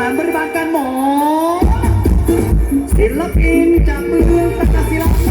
นานบริบาลการหมอศิลปินจากเมืองตะกศิลา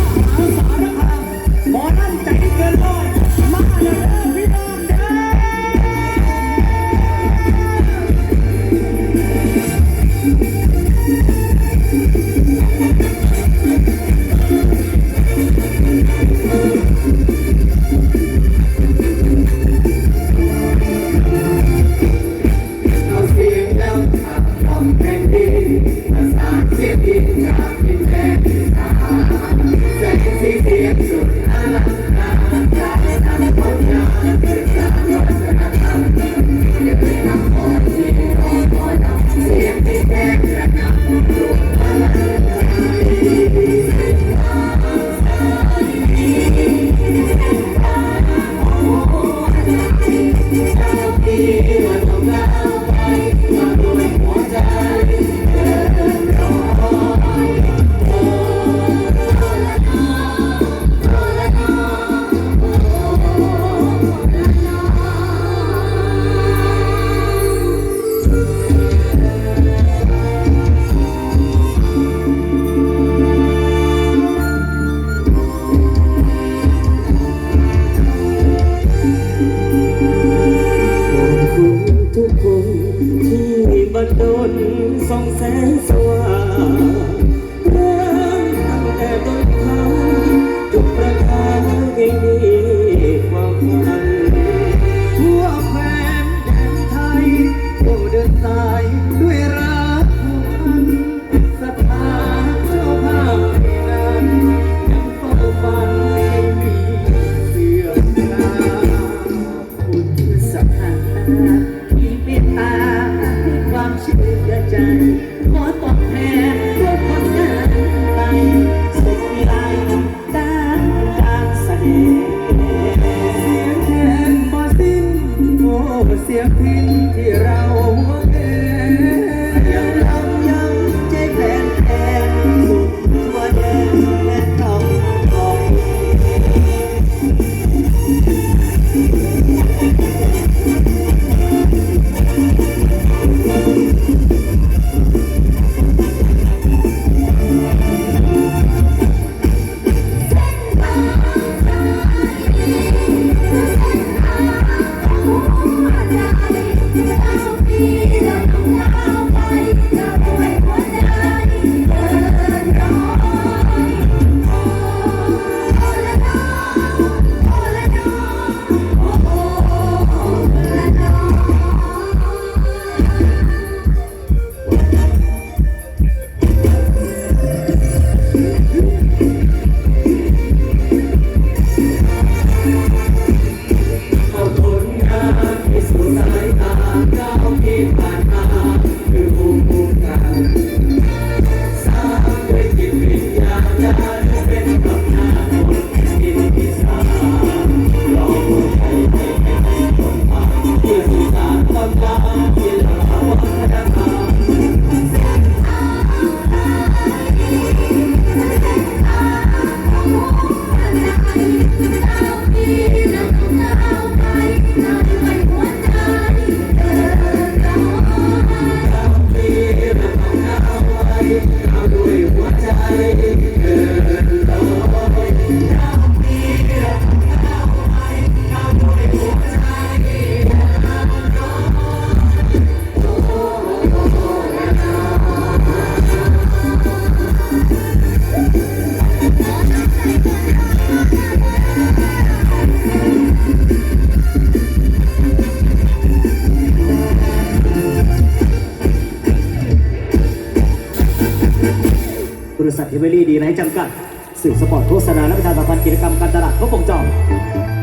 กิจกรรมการตลาดก็บวงจอร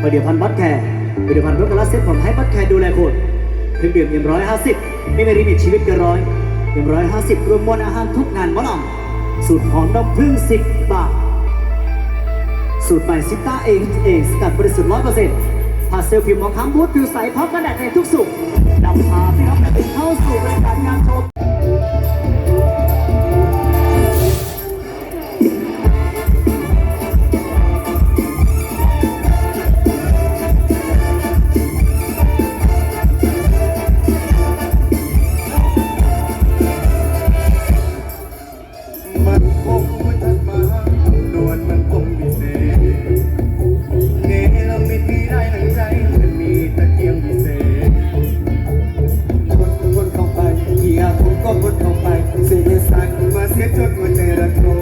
ผลิตภัณฑ์บัตแคร์ผลิตภัณฑ์รถกระเซ็ตของไทบัตแคร์ดูแลคนเพิ่มเดื่มเอ็มร้อยห้าสิบไม่มีลิมิตชีวิตเกินร้อยเอ็มร้อยห้าสิบรวมมวลอาหารทุกงานมะลอำสูตรหอมดอกพึ่งสิบบาท สูตรใหม่ซิต้าเองเอสกัดบริสุทธิ์ร้อยเปอร์เซ็นต์พาเซลผิวหมองคล้ำบูทผิวใสพร้อมกระแดดในทุกสุขนำพาพี่น้องเข้าสู่รายการงานชม के चुगले रखो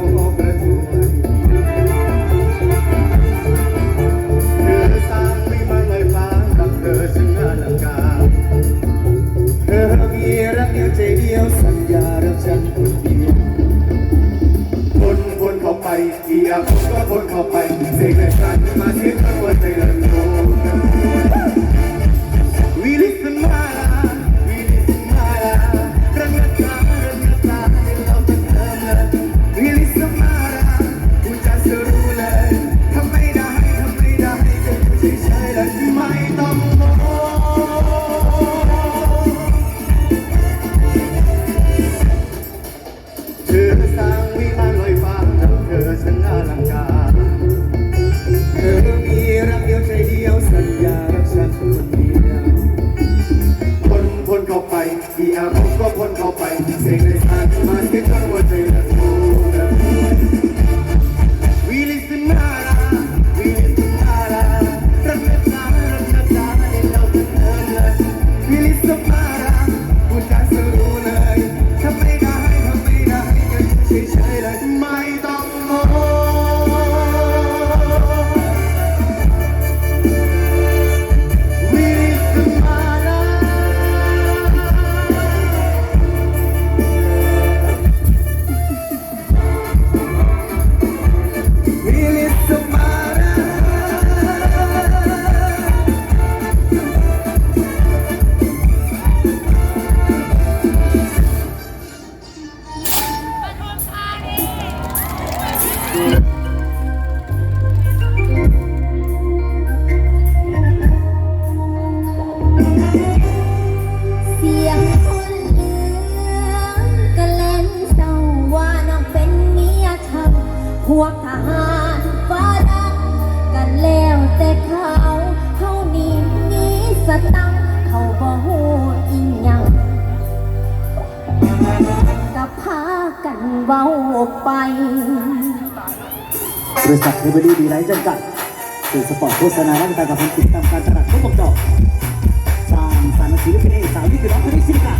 คือบดีดีไลท์จำกัดสื่อสปอร์ตโฆษณาด้านการกับพันติดตามการตลาดทุกวงจรสร้างสรรค์ศิลปินเอกสาวที่คือน้องคนนี้สิครั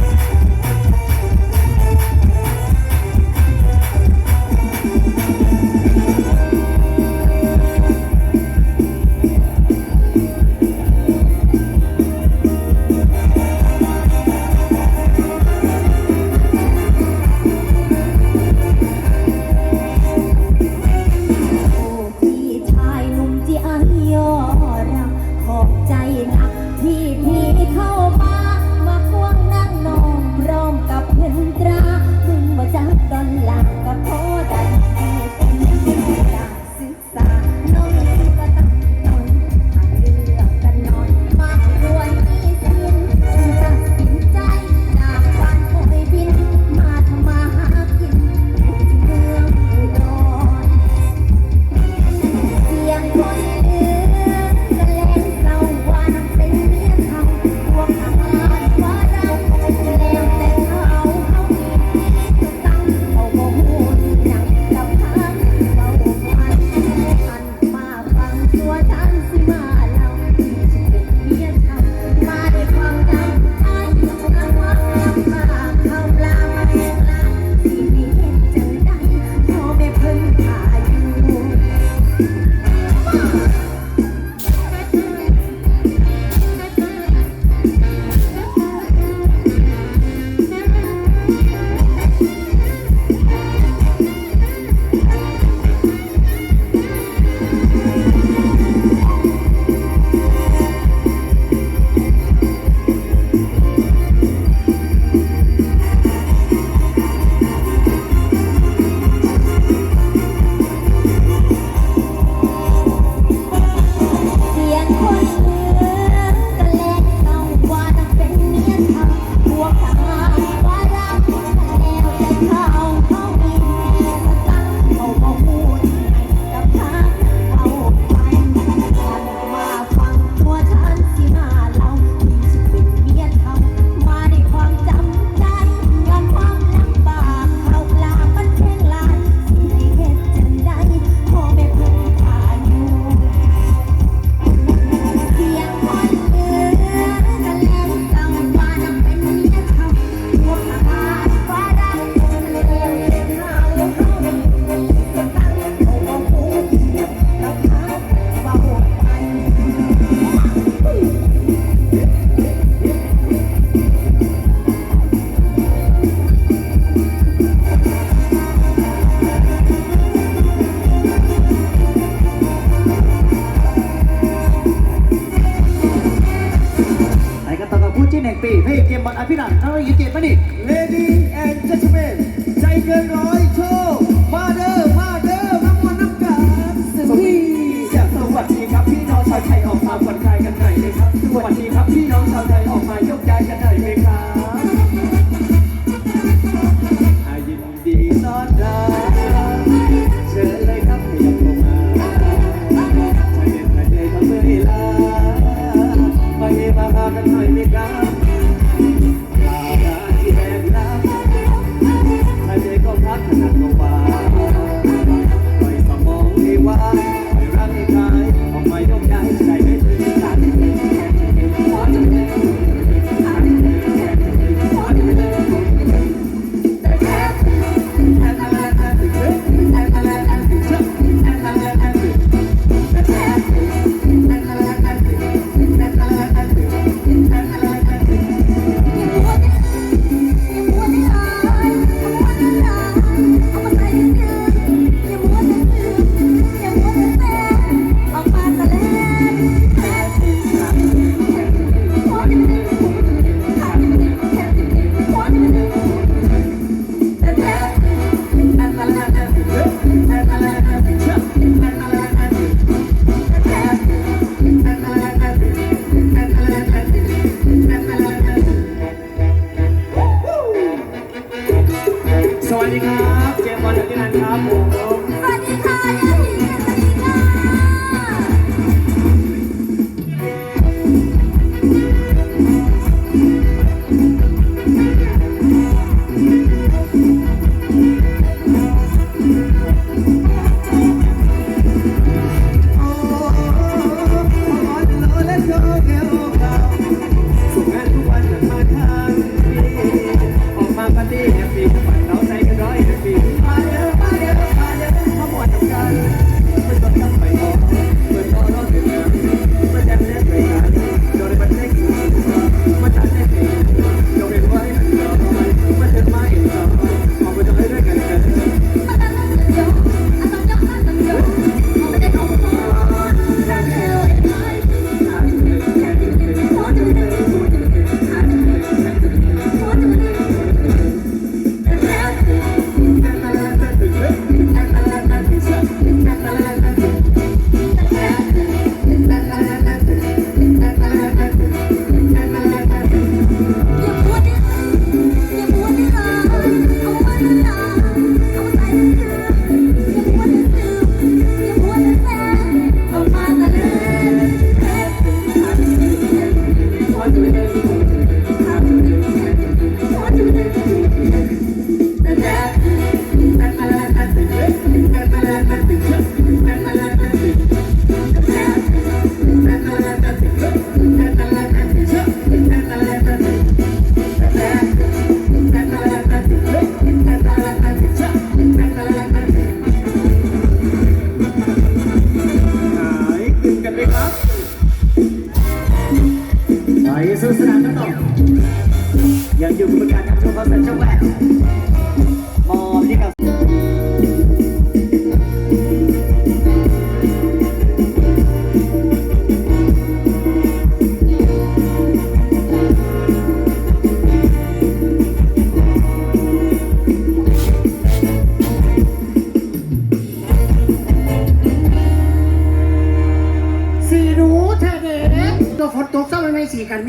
ใจ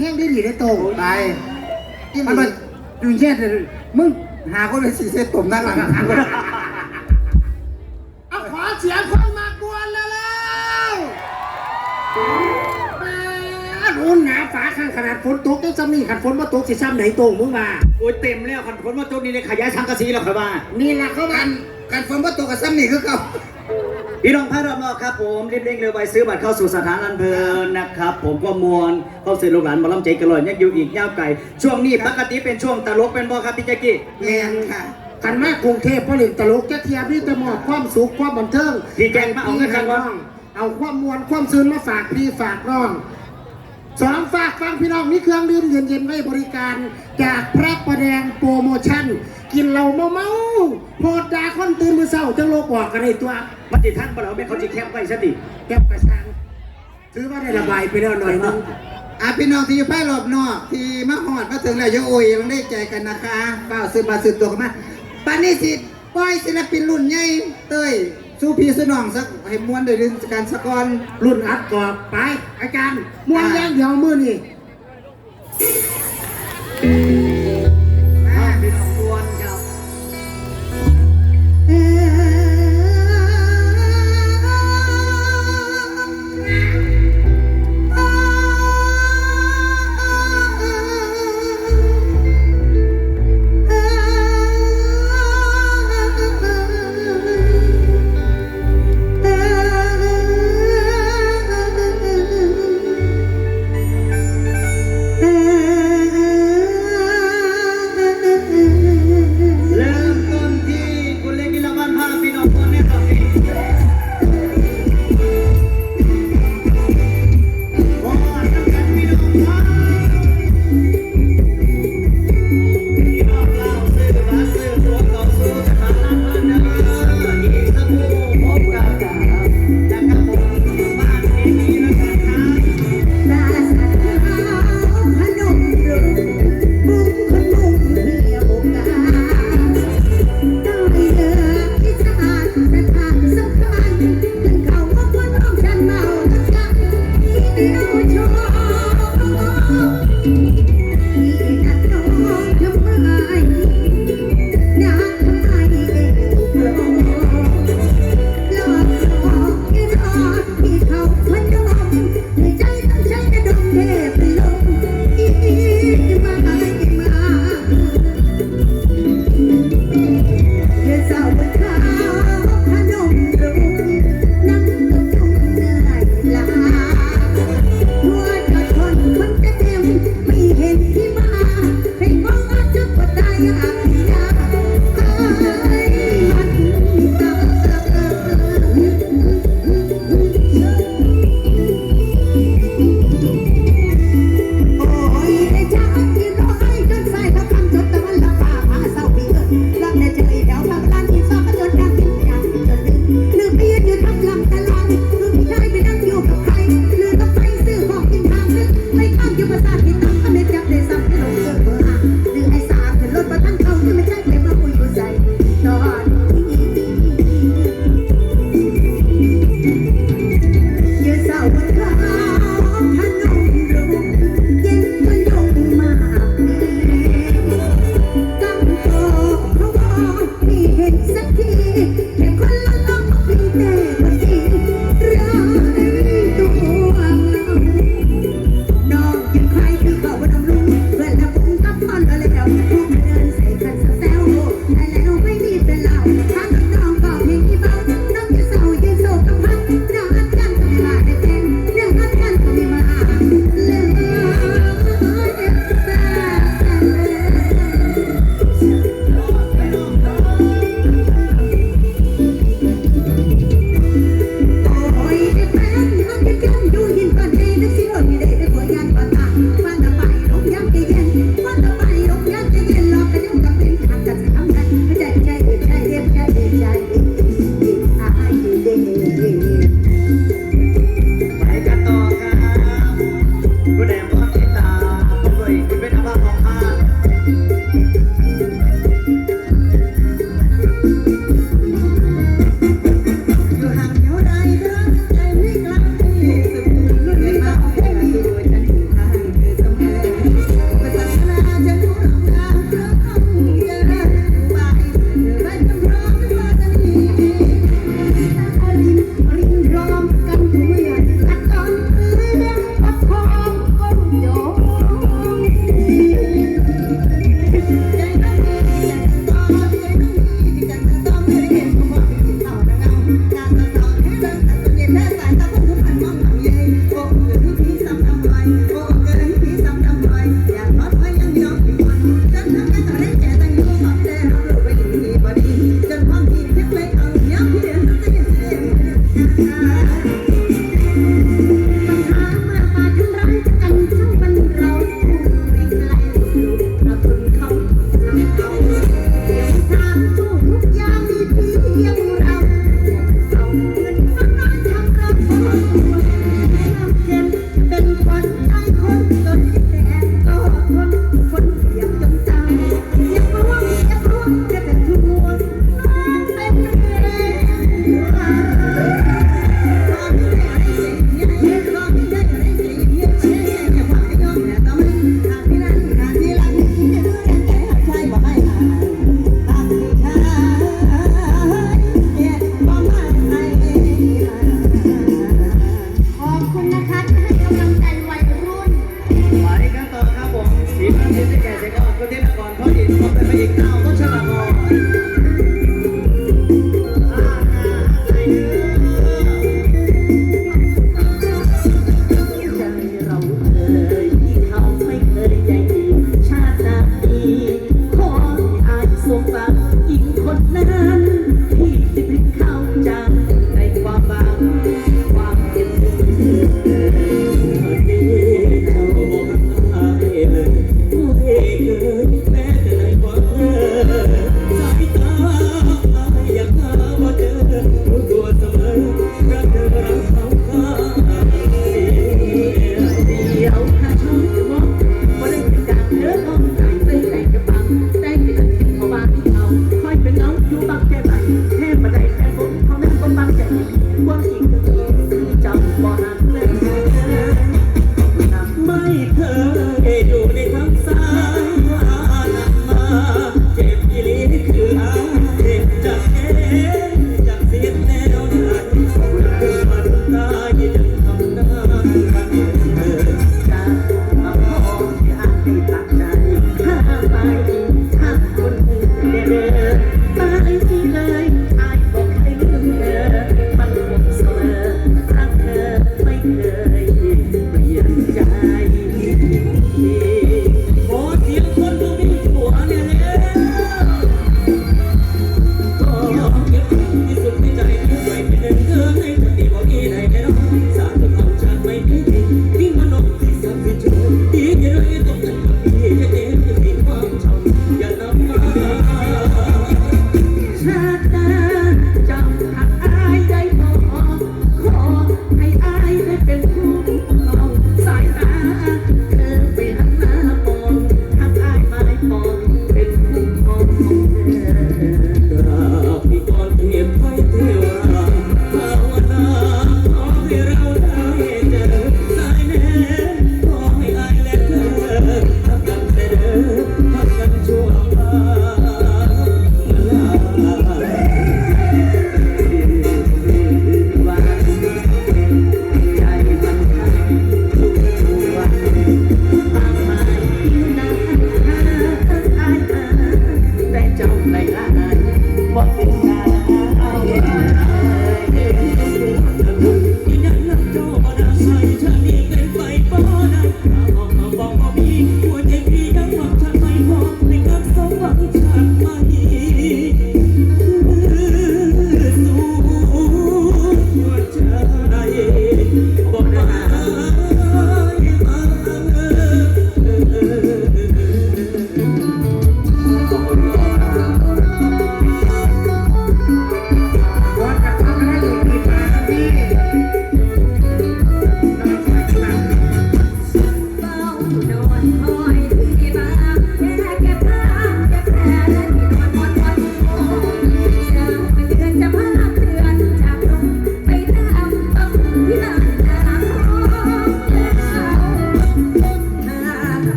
แห้งได้ดีได้โตไปมันมันอยู่เช่นมึงหาคนเป็นสีเส้นตุ่มนั่งหลังเอาขอเสียงคนมากวนแล้วแล้วรุ่นหนาฝาข้างขนาดฝนตกได้ซ้ำนี่ขันฝนมาตกสิซ้ำไหนโตมึงมาโอ้ยเต็มแล้วคันพ้นมาจนนี้เลยขยายสังกะสีแล้วครับว่านี่แหละเขากันกันฝนมาตกกับซ้ำนี่คือเขา พี่น้องพระรอบนอกครับผมรีบเร่งเร็วไปซื้อบัตรเข้าสู่สถานอันเพลินนะครับผมก็มวลเข้าสื่อลูกหลานหมาล้ำใจกระลอยยังอยู่อีกยาวไกลช่วงนี้ปกติเป็นช่วงตลกเป็นบ่ครับพี่แจ๊กกี้แมนค่ะกันมากกรุงเทพผลิตตลกแกเทียบพี่จะมอบความสุขความบันเทิงพี่แจ๊กมาเอาเงินกันวะเอาความมวลความซื่นมาฝากพี่ฝากน้องสองฝากฟังพี่น้องมีเครื่องดื่มเย็นๆไว้บริการ จากพระประแดงโปรโมชั่น กินเหล้าเมาเมาๆโพดดาคนตื่นมือเศร้าจังโลกบอกกันในตัวมันติดท่านบ่เราไม่เขาจะแคบไว้สติแก้วกระซังถือว่าได้ระบายไปแล้วหน่อยนึงอะพี่น้องที่อยู่ภายรอบนอกที่มาหอดมาถึงแล้วอยาโอยยังได้ใจกันนะคะเปล่าซื้อมาซื้อตัวกันมาปานนี้สิปล่อยศิลปินรุ่นใหญ่เต้ยสู้พี่สู้น้องสักให้มวนเดินการสะกอนรุ่นอัดกรอบไปอาจารย์มวนอย่างเดียวมือนี่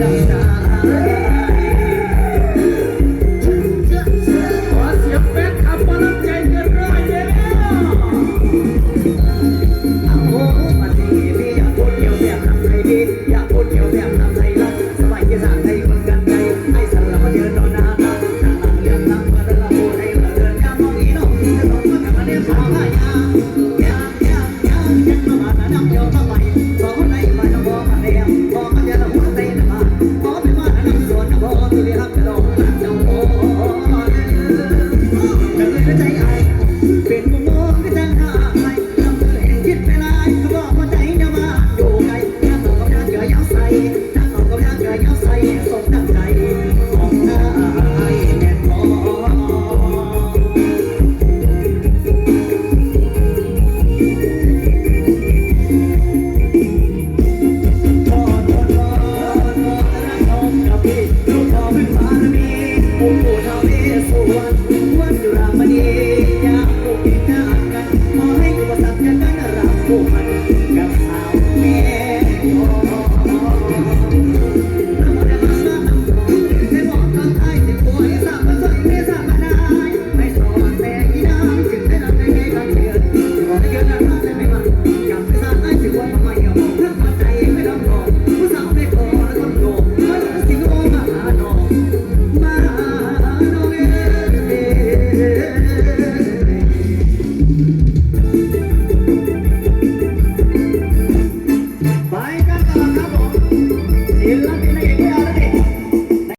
ดังใจ